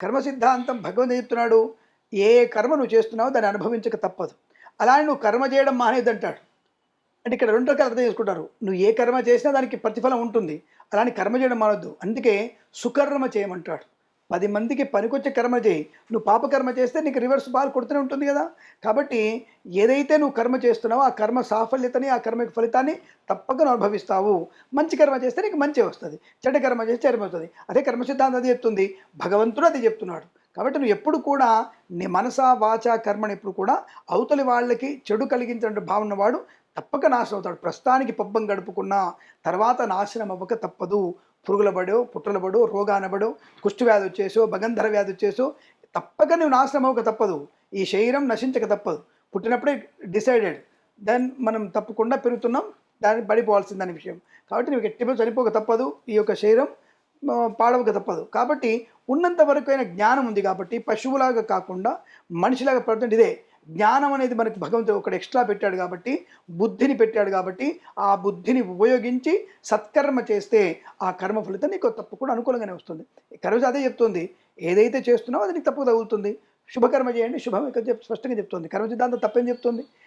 కర్మ సిద్ధాంతం భగవంతుడు చెప్తున్నాడు ఏ కర్మ నువ్వు చేస్తున్నావో దాన్ని అనుభవించక తప్పదు. అలా అని నువ్వు కర్మ చేయడం మానేది అంటాడు అంటే ఇక్కడ రెండు రకాలు అర్థం చేసుకుంటారు. నువ్వు ఏ కర్మ చేసినా దానికి ప్రతిఫలం ఉంటుంది. అలానే కర్మ చేయడం మానొద్దు. అందుకే సుకర్మ చేయమంటాడు. పది మందికి పనికొచ్చే కర్మ చేయి. నువ్వు పాపకర్మ చేస్తే నీకు రివర్స్ బాల్ కొడుతూనే ఉంటుంది కదా. కాబట్టి ఏదైతే నువ్వు కర్మ చేస్తున్నావో ఆ కర్మ సాఫల్యతని ఆ కర్మ యొక్క ఫలితాన్ని తప్పక అనుభవిస్తావు. మంచి కర్మ చేస్తే నీకు మంచి వస్తుంది. చెడ్డ కర్మ చేస్తే చెడ్డ వస్తుంది. అదే కర్మ సిద్ధాంతం అది చెప్తుంది. భగవంతుడు అది చెప్తున్నాడు. కాబట్టి నువ్వు ఎప్పుడు కూడా నీ మనస వాచ కర్మని ఎప్పుడు కూడా అవతలి వాళ్ళకి చెడు కలిగించిన భావన వాడు తప్పక నాశనం అవుతాడు. ప్రస్తుతానికి పబ్బం గడుపుకున్న తర్వాత నాశనం అవ్వక తప్పదు. పురుగుల పడో పుట్టల పడో రోగానబడో కుష్టి వ్యాధి వచ్చేసో భగంధర వ్యాధి వచ్చేసో తప్పక నువ్వు నాశనం అవ్వక తప్పదు. ఈ శరీరం నశించక తప్పదు. పుట్టినప్పుడే డిసైడెడ్. దెన్ మనం తప్పకుండా పెరుగుతున్నాం. దాన్ని పడిపోవాల్సిందని విషయం. కాబట్టి నువ్వు ఎట్టిపో చనిపోక తప్పదు. ఈ యొక్క శరీరం పాడవక తప్పదు. కాబట్టి ఉన్నంత వరకు అయిన జ్ఞానం ఉంది కాబట్టి పశువులాగా కాకుండా మనిషిలాగా పడుతుంది ఇదే. జ్ఞానం అనేది మనకి భగవంతుడు ఒకటి ఎక్స్ట్రా పెట్టాడు కాబట్టి బుద్ధిని పెట్టాడు కాబట్టి ఆ బుద్ధిని ఉపయోగించి సత్కర్మ చేస్తే ఆ కర్మ ఫలితం నీకు తప్పకుండా అనుకూలంగానే వస్తుంది. కర్మ అదే చెప్తుంది. ఏదైతే చేస్తున్నావో అది నీకు తప్పు తగులుతుంది శుభకర్మ చేయండి శుభం ఇక్కడ స్పష్టంగా చెప్తుంది. కర్మ సిద్ధాంతం తప్పని చెప్తుంది?